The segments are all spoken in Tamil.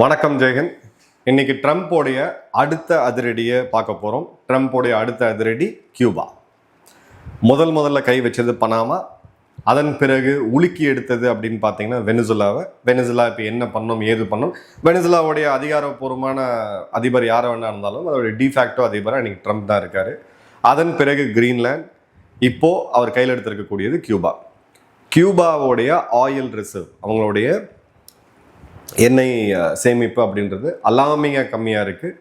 வணக்கம் ஜெயகன் இன்னைக்கு ட்ரம்ப்போடைய அடுத்த அதிரடியை பார்க்க போகிறோம் ட்ரம்ப்போடைய அடுத்த அதிரடி கியூபா. முதல் முதல்ல கை வச்சது பனாமா அதன் பிறகு உலுக்கி எடுத்தது அப்படின்னு பார்த்தீங்கன்னா வெனிசுலாவை. வெனிசுலா இப்போ என்ன பண்ணோம் ஏது பண்ணோம்? வெனிசுலாவுடைய அதிகாரப்பூர்வமான அதிபர் யாரை வேணா இருந்தாலும் அதோடைய டிஃபேக்டோ அதிபராக இன்னைக்கு ட்ரம்ப் தான் இருக்கார். அதன் பிறகு கிரீன்லேண்ட் இப்போது அவர் கையில் எடுத்திருக்கக்கூடியது கியூபா. கியூபாவுடைய ஆயில் ரிசர்வ் அவங்களுடைய எண்ணெய் சேமிப்பு அப்படின்றது அலாமிங்காக கம்மியாக இருக்குது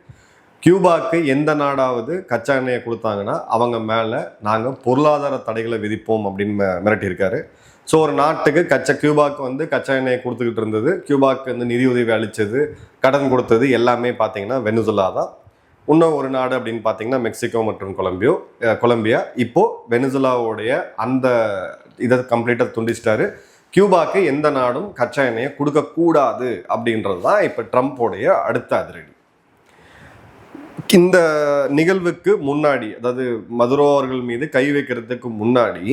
கியூபாக்கு எந்த நாடாவது கச்சா எண்ணெயை கொடுத்தாங்கன்னா அவங்க மேலே நாங்கள் பொருளாதார தடைகளை விதிப்போம் அப்படின்னு மிரட்டியிருக்காரு. ஸோ ஒரு நாட்டுக்கு கச்சா கியூபாக்கு வந்து கச்சா எண்ணெயை கொடுத்துக்கிட்டு இருந்தது கியூபாக்கு வந்து நிதியுதவி அளித்தது கடன் கொடுத்தது எல்லாமே பார்த்தீங்கன்னா வெனுசுலா தான். இன்னும் ஒரு நாடு அப்படின்னு பார்த்தீங்கன்னா மெக்சிகோ மற்றும் கொலம்பியோ கொலம்பியா. இப்போது வெனுசுலாவோடைய அந்த இதை கம்ப்ளீட்டாக துண்டிச்சிட்டாரு. கியூபாக்கு எந்த நாடும் கச்சா எண்ணெயை கொடுக்கக்கூடாது அப்படின்றது தான் இப்போ ட்ரம்ப்போடைய அடுத்த அதிரடி. இந்த நிகழ்வுக்கு முன்னாடி அதாவது மதுரோ அவர்கள் மீது கை வைக்கிறதுக்கு முன்னாடி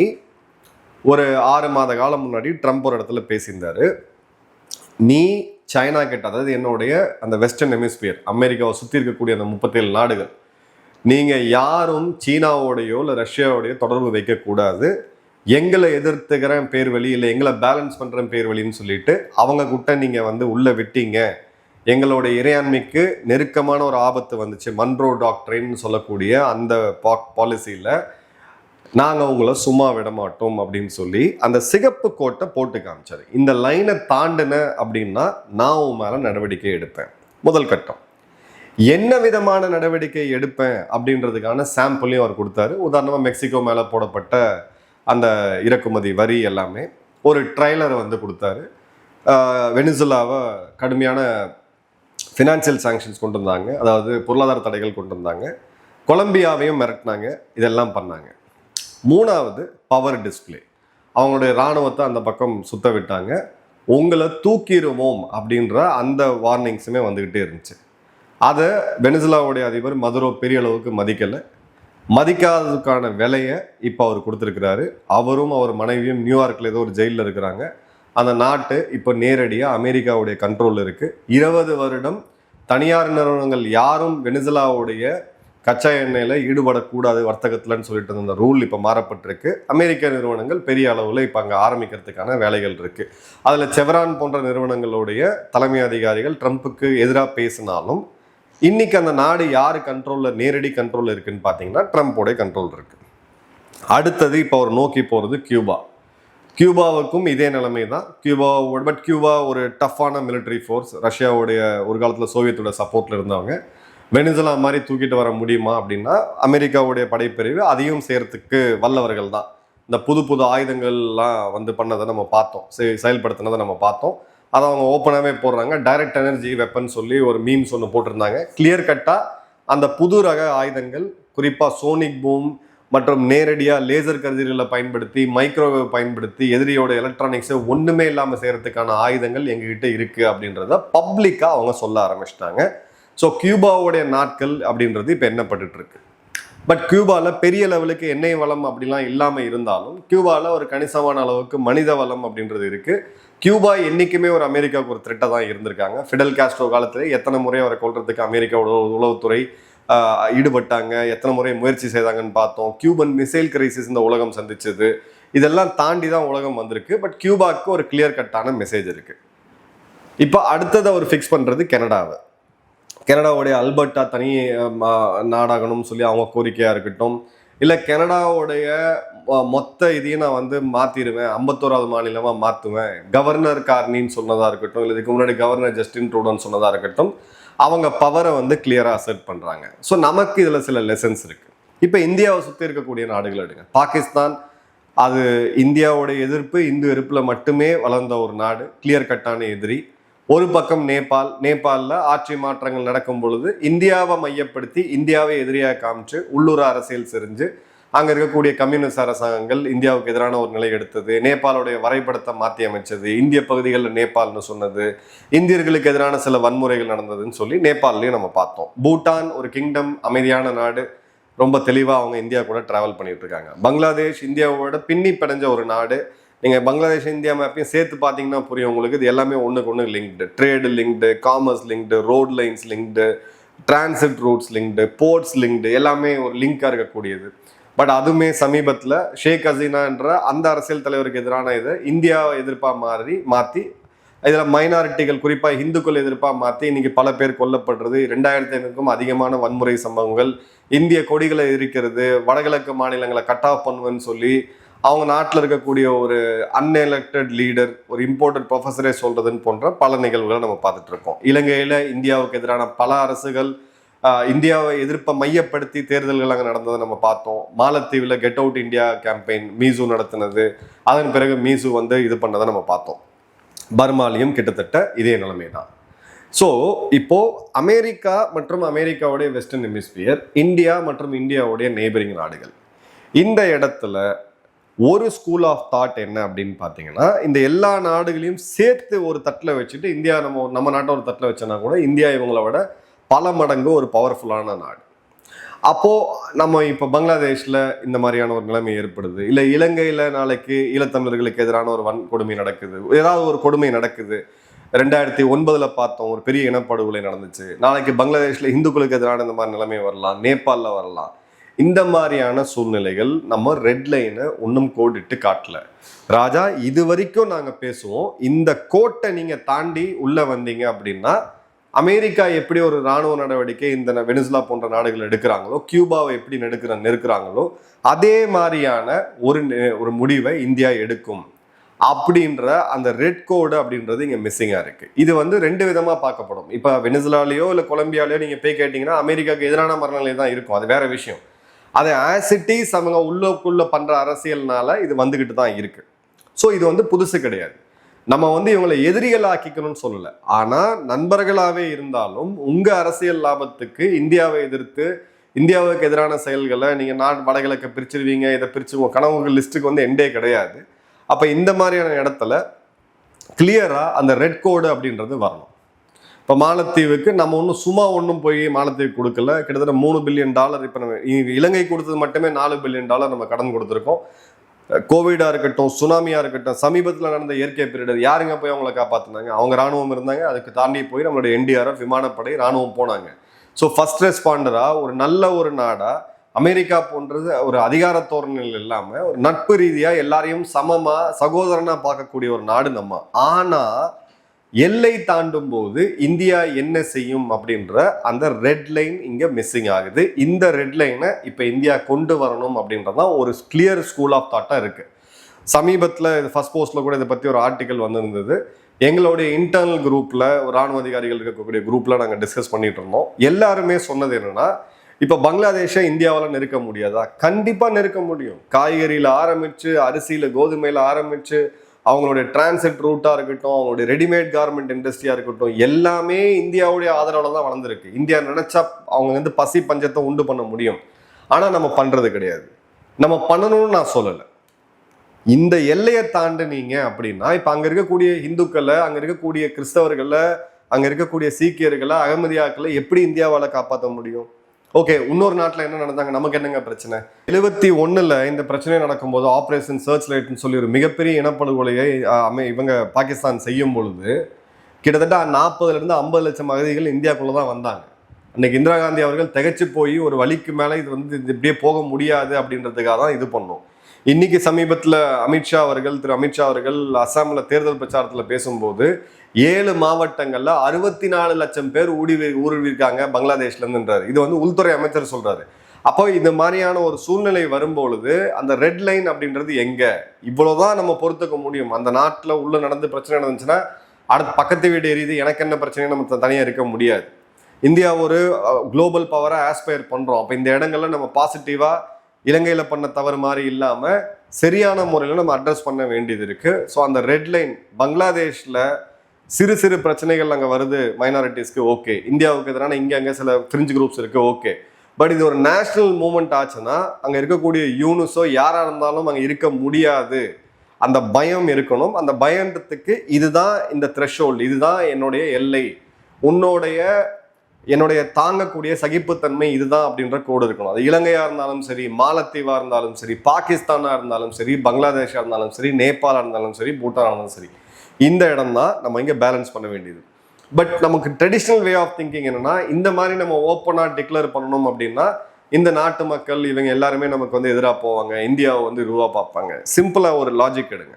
ஒரு ஆறு மாத காலம் முன்னாடி ட்ரம்ப் ஒரு இடத்துல பேசியிருந்தாரு. நீ சைனா கிட்ட அதாவது என்னுடைய அந்த வெஸ்டர்ன் எமிஸ்பியர் அமெரிக்காவை சுற்றி இருக்கக்கூடிய அந்த முப்பத்தேழு நாடுகள் நீங்கள் யாரும் சீனாவோடையோ இல்லை ரஷ்யாவோடையோ தொடர்பு வைக்கக்கூடாது. எங்களை எதிர்த்துக்கிறேன் பேர் வழி இல்லை எங்களை பேலன்ஸ் பண்ணுறேன் பேர் வழின்னு சொல்லிட்டு அவங்க கிட்ட நீங்கள் வந்து உள்ளே விட்டீங்க. எங்களோட இறையாண்மைக்கு நெருக்கமான ஒரு ஆபத்து வந்துச்சு. மன்ரோ டாக்டரின்னு சொல்லக்கூடிய அந்த பாலிசியில் நாங்கள் உங்களை சும்மா விட மாட்டோம் அப்படின்னு சொல்லி அந்த சிகப்பு கோட்டை போட்டு காமிச்சார். இந்த லைனை தாண்டின அப்படின்னா நான் உன் மேலே நடவடிக்கை எடுப்பேன். முதல் கட்டம். என்ன விதமான நடவடிக்கை எடுப்பேன் அப்படின்றதுக்கான சாம்பிளையும் அவர் கொடுத்தாரு. உதாரணமாக மெக்சிகோ மேலே போடப்பட்ட அந்த இறக்குமதி வரி எல்லாமே ஒரு ட்ரைலரை வந்து கொடுத்தாரு. வெனிசுலாவை கடுமையான ஃபினான்சியல் சாங்ஷன்ஸ் கொண்டு வந்தாங்க. அதாவது பொருளாதார தடைகள் கொண்டு வந்தாங்க. கொலம்பியாவையும் மிரட்டினாங்க. இதெல்லாம் பண்ணாங்க. மூணாவது பவர் டிஸ்ப்ளே அவங்களுடைய இராணுவத்தை அந்த பக்கம் சுத்த விட்டாங்க. உங்களை தூக்கிடுவோம் அப்படின்ற அந்த வார்னிங்ஸுமே வந்துக்கிட்டே இருந்துச்சு. அதை வெனிசுலாவுடைய அதிபர் மதுரோ பெரிய அளவுக்கு மதிக்கலை. மதிக்காததுக்கான விலையை இப்போ அவர் கொடுத்துருக்கிறாரு. அவரும் அவர் மனைவியும் நியூயார்க்கில் ஏதோ ஒரு ஜெயிலில் இருக்கிறாங்க. அந்த நாட்டு இப்போ நேரடியாக அமெரிக்காவுடைய கண்ட்ரோலில் இருக்குது இருபது வருடம் தனியார் நிறுவனங்கள் யாரும் வெனிசுலாவுடைய கச்சா எண்ணெயில் ஈடுபடக்கூடாது வர்த்தகத்தில்னு சொல்லிட்டு இருந்த ரூல் இப்போ மாறப்பட்டிருக்கு. அமெரிக்க நிறுவனங்கள் பெரிய அளவில் இப்போ அங்கே ஆரம்பிக்கிறதுக்கான வேலைகள் இருக்குது அதில் செவரான் போன்ற நிறுவனங்களுடைய தலைமை அதிகாரிகள் ட்ரம்ப்புக்கு எதிராக பேசினாலும் இன்னைக்கு அந்த நாடு யார் கண்ட்ரோலில் நேரடி கண்ட்ரோலில் இருக்குன்னு பார்த்தீங்கன்னா ட்ரம்ப்போடைய கண்ட்ரோல் இருக்கு. அடுத்தது இப்போ அவர் நோக்கி போகிறது கியூபா கியூபாவுக்கும் இதே நிலைமை தான் கியூபாவோட பட் கியூபா ஒரு டஃப்பான மிலிட்ரி ஃபோர்ஸ் ரஷ்யாவுடைய ஒரு காலத்தில் சோவியத்தோட சப்போர்ட்டில் இருந்தவங்க. வெனிசுலா மாதிரி தூக்கிட்டு வர முடியுமா அப்படின்னா அமெரிக்காவுடைய படைப்பிரிவு அதையும் செய்கிறதுக்கு வல்லவர்கள் தான் இந்த புது புது ஆயுதங்கள்லாம் வந்து பண்ணதை நம்ம பார்த்தோம். செ- செயல்படுத்தினதை நம்ம பார்த்தோம். அதை அவங்க ஓப்பனாகவே போடுறாங்க. டைரக்ட் எனர்ஜி வெப்பன் சொல்லி ஒரு மீம்ஸ் ஒன்று போட்டிருந்தாங்க. கிளியர் கட்டாக அந்த புது ரக ஆயுதங்கள் குறிப்பாக சோனிக் பூம் மற்றும் நேரடியாக லேசர் கருதிகளை பயன்படுத்தி மைக்ரோவேவ் பயன்படுத்தி எதிரியோட எலக்ட்ரானிக்ஸை ஒன்றுமே இல்லாமல் செய்கிறதுக்கான ஆயுதங்கள் எங்ககிட்ட இருக்குது அப்படின்றத பப்ளிக்காக அவங்க சொல்ல ஆரம்பிச்சிட்டாங்க. ஸோ கியூபாவுடைய நாட்கள் அப்படின்றது இப்போ எண்ணப்பட்டுருக்கு பட் கியூபாவில் பெரிய லெவலுக்கு எண்ணெய் வளம் அப்படிலாம் இல்லாமல் இருந்தாலும் கியூபாவில் ஒரு கணிசமான அளவுக்கு மனித வளம் அப்படின்றது இருக்குது கியூபா என்றைக்குமே ஒரு அமெரிக்காவுக்கு ஒரு த்ரெட்டாக தான் இருந்திருக்காங்க. ஃபிடல் காஸ்ட்ரோ காலத்தில் எத்தனை முறை அவரை கொள்றதுக்கு அமெரிக்காவோட உளவுத்துறை ஈடுபட்டாங்க எத்தனை முறை முயற்சி செய்தாங்கன்னு பார்த்தோம். கியூபன் மிசைல் கிரைசிஸ் இந்த உலகம் சந்திச்சது. இதெல்லாம் தாண்டி தான் உலகம் வந்திருக்கு. பட் கியூபாவுக்கு ஒரு கிளியர் கட்டான மெசேஜ் இருக்குது இப்போ அடுத்தது அவர் ஃபிக்ஸ் பண்ணுறது கனடாவை. கனடாவுடைய அல்பர்ட்டா தனி மா- நாடாகணும்னு சொல்லி அவங்க கோரிக்கையாக இருக்கட்டும். இல்லை கனடாவுடைய மொத்த இதையும் நான் வந்து மாற்றிடுவேன் ஐம்பத்தோராவது மாநிலமாக மாற்றுவேன் கவர்னர் கார்னின்னு சொன்னதாக இருக்கட்டும் இல்லை இதுக்கு முன்னாடி கவர்னர் ஜஸ்டின் ட்ரூடோன்னு சொன்னதாக இருக்கட்டும் அவங்க பவரை வந்து கிளியராக அசர்ட் பண்ணுறாங்க ஸோ நமக்கு இதில் சில லெசன்ஸ் இருக்குது இப்போ இந்தியாவை சுற்றி இருக்கக்கூடிய நாடுகள் எடுங்க. பாகிஸ்தான் அது இந்தியாவோடைய எதிர்ப்பு இந்து எதிர்ப்பில் மட்டுமே வளர்ந்த ஒரு நாடு கிளியர் கட்டான எதிரி. ஒரு பக்கம் நேபாள் நேபாளில் ஆட்சி மாற்றங்கள் நடக்கும் பொழுது இந்தியாவை மையப்படுத்தி இந்தியாவை எதிரியாக காமிச்சு உள்ளூர் அரசியல் செறிஞ்சு அங்கே இருக்கக்கூடிய கம்யூனிஸ்ட் அரசாங்கங்கள் இந்தியாவுக்கு எதிரான ஒரு நிலை எடுத்தது. நேபாளுடைய வரைபடத்தை மாற்றி அமைச்சது. இந்திய பகுதிகளில் நேபாள்னு சொன்னது. இந்தியர்களுக்கு எதிரான சில வன்முறைகள் நடந்ததுன்னு சொல்லி நேபாள்லையும் நம்ம பார்த்தோம். பூட்டான் ஒரு கிங்டம் அமைதியான நாடு. ரொம்ப தெளிவாக அவங்க இந்தியா கூட டிராவல் பண்ணிட்டு இருக்காங்க. பங்களாதேஷ் இந்தியாவோட பின்னி பிணைஞ்ச ஒரு நாடு. நீங்கள் பங்களாதேஷ் இந்தியா மேப்பையும் சேர்த்து பார்த்தீங்கன்னா புரியும் உங்களுக்கு. இது எல்லாமே ஒன்றுக்கு ஒன்று linked trade linked commerce linked road lines linked transit routes linked ports linked எல்லாமே ஒரு லிங்காக இருக்கக்கூடியது. பட் அதுவுமே சமீபத்தில் ஷேக் ஹசீனான்ற அந்த அரசியல் தலைவருக்கு எதிரான இதை இந்தியாவை எதிர்ப்பாக மாறி மாற்றி இதில் மைனாரிட்டிகள் குறிப்பாக இந்துக்கள் எதிர்ப்பாக மாற்றி இன்னைக்கு பல பேர் கொல்லப்படுறது ரெண்டாயிரத்தி ஐநூறுக்கும் அதிகமான வன்முறை சம்பவங்கள் இந்திய கொடிகளை இருக்கிறது வடகிழக்கு மாநிலங்களை கட் ஆஃப் பண்ணுவேன்னு சொல்லி அவங்க நாட்டில் இருக்கக்கூடிய ஒரு அன்எலெக்டட் லீடர் ஒரு இம்போர்ட்டட் ப்ரொஃபஸரே சொல்கிறதுன்னு போன்ற பல நிகழ்வுகளை நம்ம பார்த்துட்ருக்கோம் இலங்கையில் இந்தியாவுக்கு எதிரான பல அரசுகள் இந்தியாவை எதிர்ப்பை மையப்படுத்தி தேர்தல்கள் அங்கே நடந்ததை நம்ம பார்த்தோம். மாலத்தீவில் கெட் அவுட் இந்தியா கேம்பெயின் மீசு நடத்தினது. அதன் பிறகு மீசு வந்து இது பண்ணதை நம்ம பார்த்தோம். பர்மாலையும் கிட்டத்தட்ட இதே நிலைமை தான் ஸோ இப்போ அமெரிக்கா மற்றும் அமெரிக்காவுடைய வெஸ்டர்ன் ஹெமிஸ்பியர் இந்தியா மற்றும் இந்தியாவுடைய நெய்பரிங் நாடுகள். இந்த இடத்துல ஒரு ஸ்கூல் ஆஃப் தாட் என்ன அப்படின்னு பார்த்தீங்கன்னா இந்த எல்லா நாடுகளையும் சேர்த்து ஒரு தட்டில் வச்சுட்டு இந்தியா நம்ம நம்ம நாட்டை ஒரு தட்டில் வச்சோன்னா கூட இந்தியா இவங்கள விட பல மடங்கு ஒரு பவர்ஃபுல்லான நாடு. அப்போது நம்ம இப்போ பங்களாதேஷில் இந்த மாதிரியான ஒரு நிலைமை ஏற்படுது. இல்லை இலங்கையில் நாளைக்கு ஈழத்தமிழர்களுக்கு எதிரான ஒரு வன்கொடுமை நடக்குது. ஏதாவது ஒரு கொடுமை நடக்குது. ரெண்டாயிரத்தி ஒன்பதில் பார்த்தோம் ஒரு பெரிய இனப்படுகொலை நடந்துச்சு. நாளைக்கு பங்களாதேஷ்ல இந்துக்களுக்கு எதிரான இந்த மாதிரி நிலைமை வரலாம் நேபாளில் வரலாம். இந்த மாதிரியான சூழ்நிலைகள் நம்ம ரெட் லைனை ஒன்றும் கோடிட்டு காட்டல. ராஜா இது வரைக்கும் நாங்கள் பேசுவோம். இந்த கோட்டை நீங்கள் தாண்டி உள்ளே வந்தீங்க அப்படின்னா அமெரிக்கா எப்படி ஒரு ராணுவ நடவடிக்கை இந்த வெனிசுலா போன்ற நாடுகள் எடுக்கிறாங்களோ கியூபாவை எப்படி நெடுக்கிற நெருக்கிறாங்களோ அதே மாதிரியான ஒரு ஒரு முடிவை இந்தியா எடுக்கும் அப்படின்ற அந்த ரெட் கோடு அப்படின்றது இங்கே மிஸ்ஸிங்காக இருக்கு. இது வந்து ரெண்டு விதமாக பார்க்கப்படும். இப்போ வெனிசுலாலேயோ இல்லை கொலம்பியாலேயோ நீங்கள் போய் கேட்டிங்கன்னா அமெரிக்காவுக்கு எதிரான மரணநிலை தான் இருக்கும். அது வேற விஷயம். அதை ஆசிட்டிஸ் அவங்க உள்ளக்குள்ளே பண்ணுற அரசியல்னால இது வந்துக்கிட்டு தான் இருக்குது ஸோ இது வந்து புதுசு கிடையாது. நம்ம வந்து இவங்களை எதிரிகள் ஆக்கிக்கணும்னு சொல்லலை. ஆனால் நண்பர்களாகவே இருந்தாலும் உங்கள் அரசியல் லாபத்துக்கு இந்தியாவை எதிர்த்து இந்தியாவுக்கு எதிரான செயல்களை நீங்கள் நாடு வடகிழக்க பிரிச்சிருவீங்க இதை பிரிச்சு உங்கள் கனவுகள் லிஸ்ட்டுக்கு வந்து எண்டே கிடையாது. அப்போ இந்த மாதிரியான இடத்துல கிளியராக அந்த ரெட் கோடு அப்படின்றது வரணும். இப்போ மாலத்தீவுக்கு நம்ம ஒன்றும் சும்மா ஒன்றும் போய் மாலத்தீவுக்கு கொடுக்கல. கிட்டத்தட்ட மூணு பில்லியன் டாலர் இப்போ நம்ம இலங்கை கொடுத்தது மட்டுமே நாலு பில்லியன் டாலர் நம்ம கடன் கொடுத்துருக்கோம். கோவிடாக இருக்கட்டும் சுனாமியாக இருக்கட்டும் சமீபத்தில் நடந்த இயற்கை பேரிடர் யாருங்க போய் அவங்கள காப்பாற்றினாங்க அவங்க ராணுவம் இருந்தாங்க அதுக்கு தாண்டி போய் நம்மளுடைய என்டிஆர்எஃப் விமானப்படை ராணுவம் போனாங்க. ஸோ ஃபஸ்ட் ரெஸ்பாண்டராக ஒரு நல்ல ஒரு நாடாக அமெரிக்கா போன்றது ஒரு அதிகார தோரணையில் இல்லாமல் ஒரு நட்பு ரீதியாக எல்லாரையும் சமமாக சகோதரனாக பார்க்கக்கூடிய ஒரு நாடு நம்ம. ஆனால் எல்லை தாண்டும் போது இந்தியா என்ன செய்யும் அப்படின்ற அந்த ரெட் லைன் இங்க மிஸ்ஸிங் ஆகுது. இந்த ரெட் லைனை இப்ப இந்தியா கொண்டு வரணும் அப்படின்றதான் ஒரு கிளியர் ஸ்கூல் ஆஃப் தாட்டா இருக்கு. சமீபத்தில் இது ஃபர்ஸ்ட் போஸ்ட்ல கூட இதை பத்தி ஒரு ஆர்டிக்கல் வந்திருந்தது. எங்களுடைய இன்டர்னல் குரூப்ல ஒரு ராணுவ அதிகாரிகள் இருக்கக்கூடிய குரூப்ல நாங்கள் டிஸ்கஸ் பண்ணிட்டு இருந்தோம். எல்லாருமே சொன்னது என்னன்னா இப்போ பங்களாதேஷை இந்தியாவில் நெருக்க முடியாதா? கண்டிப்பா நெருக்க முடியும். காய்கறியில ஆரம்பிச்சு அரிசியில கோதுமையில ஆரம்பிச்சு அவங்களுடைய டிரான்சிட் ரூட்டாக இருக்கட்டும் அவங்களுடைய ரெடிமேட் கார்மெண்ட் இண்டஸ்ட்ரியாக இருக்கட்டும் எல்லாமே இந்தியாவுடைய ஆதரவில் தான் வளர்ந்துருக்கு. இந்தியா நினச்சா அவங்க வந்து பசி பஞ்சத்தை உண்டு பண்ண முடியும். ஆனால் நம்ம பண்ணுறது கிடையாது. நம்ம பண்ணணும்னு நான் சொல்லலை. இந்த எல்லையை தாண்டுனீங்க அப்படின்னா இப்போ அங்கே இருக்கக்கூடிய இந்துக்களை அங்கே இருக்கக்கூடிய கிறிஸ்தவர்களை அங்கே இருக்கக்கூடிய சீக்கியர்களை அகமதியாக்களை எப்படி இந்தியாவால் காப்பாற்ற முடியும்? ஓகே இன்னொரு நாட்டில் என்ன நடந்தாங்க? நமக்கு என்னங்க பிரச்சனை? எழுபத்தி ஒன்றில் இந்த பிரச்சனை நடக்கும்போது ஆப்ரேஷன் சர்ச் லைட்னு சொல்லி ஒரு மிகப்பெரிய இனப்படுகொலையை அமை இவங்க பாகிஸ்தான் செய்யும் பொழுது கிட்டத்தட்ட நாற்பதுலேருந்து ஐம்பது லட்சம் அகதிகள் இந்தியாவுக்குள்ளே தான் வந்தாங்க. அன்னைக்கு இந்திரா காந்தி அவர்கள் திகச்சு போய் ஒரு வழிக்கு மேலே இது வந்து இது இப்படியே போக முடியாது அப்படின்றதுக்காக தான் இது பண்ணோம். இன்னைக்கு சமீபத்தில் அமித்ஷா அவர்கள் திரு அமித்ஷா அவர்கள் அசாமில் தேர்தல் பிரச்சாரத்தில் பேசும்போது ஏழு மாவட்டங்களில் அறுபத்தி நாலு லட்சம் பேர் ஊடி ஊடுருவிருக்காங்க பங்களாதேஷ்ல இது வந்து உள்துறை அமைச்சர் சொல்றாரு. அப்போ இந்த மாதிரியான ஒரு சூழ்நிலை வரும்பொழுது அந்த ரெட் லைன் அப்படின்றது எங்க? இவ்வளவுதான் நம்ம பொறுத்துக்க முடியும். அந்த நாட்டில் உள்ள நடந்து பிரச்சனை நடந்துச்சுன்னா அடுத்த பக்கத்து வீடு எரியுது எனக்கு என்ன பிரச்சனை நம்ம தனியாக இருக்க முடியாது. இந்தியா ஒரு குளோபல் பவரை ஆஸ்பயர் பண்ணுறோம் அப்போ இந்த இடங்கள்ல நம்ம பாசிட்டிவாக இலங்கையில் பண்ண தவறு மாதிரி இல்லாமல் சரியான முறையில் நம்ம அட்ரஸ் பண்ண வேண்டியது இருக்குது ஸோ அந்த ரெட் லைன் பங்களாதேஷில் சிறு சிறு பிரச்சனைகள் அங்கே வருது மைனாரிட்டிஸ்க்கு ஓகே இந்தியாவுக்கு எதிரான இங்கே அங்கே சில ஃப்ரிஞ்ச் குரூப்ஸ் இருக்குது ஓகே பட் இது ஒரு நேஷ்னல் மூமெண்ட் ஆச்சுன்னா அங்கே இருக்கக்கூடிய யூனிஸோ யாராக இருந்தாலும் அங்கே இருக்க முடியாது. அந்த பயம் இருக்கணும். அந்த பயன்றதுக்கு இதுதான் இந்த த்ரெஷோல்டு இதுதான் என்னுடைய எல்லை. உன்னுடைய என்னுடைய தாங்கக்கூடிய சகிப்புத்தன்மை இதுதான் அப்படின்ற கோடு இருக்கணும். அது இலங்கையாக இருந்தாலும் சரி மாலத்தீவாக இருந்தாலும் சரி பாகிஸ்தானாக இருந்தாலும் சரி பங்களாதேஷாக இருந்தாலும் சரி நேபாளாக இருந்தாலும் சரி பூட்டானாக இருந்தாலும் சரி இந்த இடம் தான் நம்ம இங்கே பேலன்ஸ் பண்ண வேண்டியது. பட் நமக்கு ட்ரெடிஷ்னல் வே ஆஃப் திங்கிங் என்னன்னா இந்த மாதிரி நம்ம ஓப்பனாக டிக்ளேர் பண்ணணும் அப்படின்னா இந்த நாட்டு மக்கள் இவங்க எல்லாருமே நமக்கு வந்து எதிராக போவாங்க இந்தியாவை வந்து இதுவாக பார்ப்பாங்க. சிம்பிளாக ஒரு லாஜிக் எடுங்க.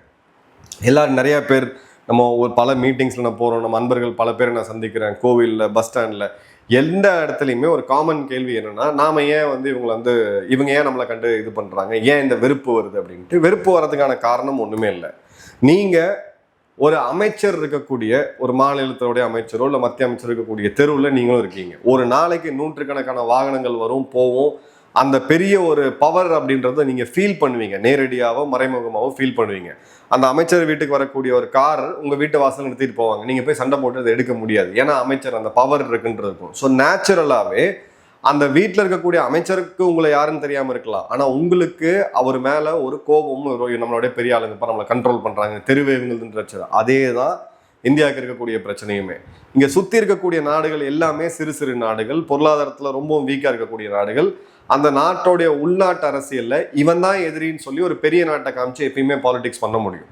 எல்லோரும் நிறைய பேர் நம்ம ஒரு பல மீட்டிங்ஸில் நான் போகிறோம் நம்ம நண்பர்கள் பல பேரை நான் சந்திக்கிறேன் கோவிலில் பஸ் ஸ்டாண்டில் எந்த இடத்துலையுமே ஒரு காமன் கேள்வி என்னன்னா நாம ஏன் வந்து இவங்களை வந்து இவங்க ஏன் நம்மளை கண்டு இது பண்ணுறாங்க ஏன் இந்த வெறுப்பு வருது அப்படின்ட்டு? வெறுப்பு வர்றதுக்கான காரணம் ஒன்றுமே இல்லை. நீங்கள் ஒரு அமைச்சர் இருக்கக்கூடிய ஒரு மாநிலத்தோடைய அமைச்சரோ இல்லை மத்திய அமைச்சர் இருக்கக்கூடிய தெருவில் நீங்களும் இருக்கீங்க. ஒரு நாளைக்கு நூற்றுக்கணக்கான வாகனங்கள் வரும் போவோம். அந்த பெரிய ஒரு பவர் அப்படின்றத நீங்கள் ஃபீல் பண்ணுவீங்க. நேரடியாகவோ மறைமுகமாகவோ ஃபீல் பண்ணுவீங்க. அந்த அமைச்சர் வீட்டுக்கு வரக்கூடிய ஒரு கார் உங்கள் வீட்டு வாசல் நிறுத்திட்டு போவாங்க. நீங்கள் போய் சண்டை போட்டு அதை எடுக்க முடியாது. ஏன்னா அமைச்சர் அந்த பவர் இருக்குன்றது இருக்கும். ஸோ நேச்சுரலாகவே அந்த வீட்டில் இருக்கக்கூடிய அமைச்சருக்கு உங்களை யாருன்னு தெரியாமல் இருக்கலாம். ஆனால் உங்களுக்கு அவர் மேலே ஒரு கோபமும் நம்மளுடைய பெரிய ஆளுங்க இப்போ நம்மளை கண்ட்ரோல் பண்ணுறாங்க தெருவே இவங்களுன்ற அதே தான் இந்தியாவுக்கு இருக்கக்கூடிய பிரச்சனையுமே. இங்கே சுற்றி இருக்கக்கூடிய நாடுகள் எல்லாமே சிறு சிறு நாடுகள். பொருளாதாரத்தில் ரொம்பவும் வீக்காக இருக்கக்கூடிய நாடுகள். அந்த நாட்டோடைய உள்நாட்டு அரசியலில் இவன் தான் எதிரின்னு சொல்லி ஒரு பெரிய நாட்டை காமிச்சு எப்பயுமே பாலிடிக்ஸ் பண்ண முடியும்.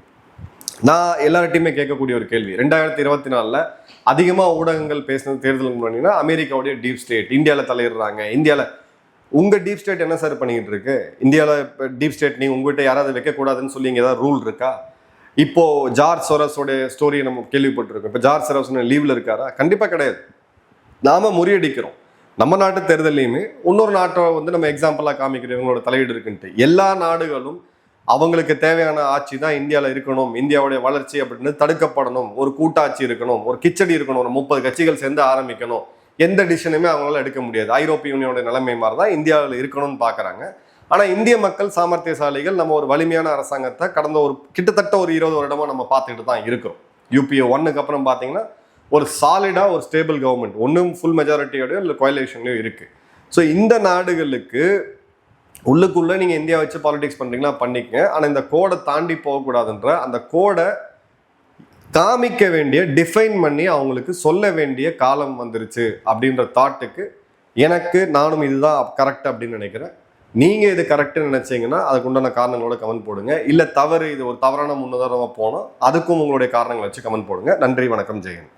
நான் எல்லார்ட்டையுமே கேட்கக்கூடிய ஒரு கேள்வி. ரெண்டாயிரத்தி இருபத்தி நாலில் அதிகமாக ஊடகங்கள் பேசினது தேர்தலுக்கு முன்னாடினா அமெரிக்காவுடைய டீப் ஸ்டேட் இந்தியாவில் தலையிடுறாங்க. இந்தியாவில் உங்கள் டீப் ஸ்டேட் என்ன சார் பண்ணிக்கிட்டு இருக்கு? இந்தியாவில் டீப் ஸ்டேட் நீ உங்கள்கிட்ட யாராவது வைக்கக்கூடாதுன்னு சொல்லி இங்கே ஏதாவது ரூல் இருக்கா? இப்போது ஜார்ஜ் சோரஸோடைய ஸ்டோரியை நம்ம கேள்விப்பட்டிருக்கோம். இப்போ ஜார்ஜ் சோரஸ் லீவில் இருக்காரா? கண்டிப்பாக கிடையாது. நாம முறியடிக்கிறோம். நம்ம நாட்டு தேர்தலையுமே இன்னொரு நாட்டை வந்து நம்ம எக்ஸாம்பிளாக காமிக்கிறோம் இவங்களோட தலையீடு இருக்குன்ட்டு. எல்லா நாடுகளும் அவங்களுக்கு தேவையான ஆட்சி தான் இந்தியாவில் இருக்கணும் இந்தியாவுடைய வளர்ச்சி அப்படின்னு தடுக்கப்படணும் ஒரு கூட்டாட்சி இருக்கணும் ஒரு கிச்சடி இருக்கணும் ஒரு முப்பது கட்சிகள் சேர்ந்து ஆரம்பிக்கணும். எந்த டிசிஷனுமே அவங்களால எடுக்க முடியாது. ஐரோப்பிய யூனியனுடைய நிலைமை மாதிரி தான் இந்தியாவில் இருக்கணும்னு பார்க்குறாங்க ஆனால் இந்திய மக்கள் சாமர்த்தியசாலிகள் நம்ம ஒரு வலிமையான அரசாங்கத்தை கடந்த ஒரு கிட்டத்தட்ட ஒரு இருபது வருடமாக நம்ம பார்த்துக்கிட்டு தான் இருக்கிறோம். யூபிஏ ஒன்னுக்கு அப்புறம் பார்த்தீங்கன்னா ஒரு சாலிடாக ஒரு ஸ்டேபிள் கவர்மெண்ட் ஒன்றும் ஃபுல் மெஜாரிட்டியோடய இல்லை கோயலேஷன்லையும் இருக்குது ஸோ இந்த நாடுகளுக்கு உள்ளுக்குள்ளே நீங்கள் இந்தியா வச்சு பாலிடிக்ஸ் பண்ணுறீங்களா பண்ணிக்கங்க. ஆனால் இந்த கோடை தாண்டி போகக்கூடாதுன்ற அந்த கோடை காமிக்க வேண்டிய டிஃபைன் பண்ணி அவங்களுக்கு சொல்ல வேண்டிய காலம் வந்துருச்சு அப்படின்ற தாட்டுக்கு எனக்கு நானும் இதுதான் கரெக்ட் அப்படின்னு நினைக்கிறேன். நீங்கள் இது கரெக்டுன்னு நினச்சிங்கன்னா அதுக்கு உண்டான காரணங்களோட கமெண்ட் போடுங்க. இல்லை தவறு இது ஒரு தவறான முன்னுதாரணமாக போனால் அதுக்கும் உங்களுடைய காரணங்களை வச்சு கமெண்ட் போடுங்க. நன்றி வணக்கம் ஜெயன்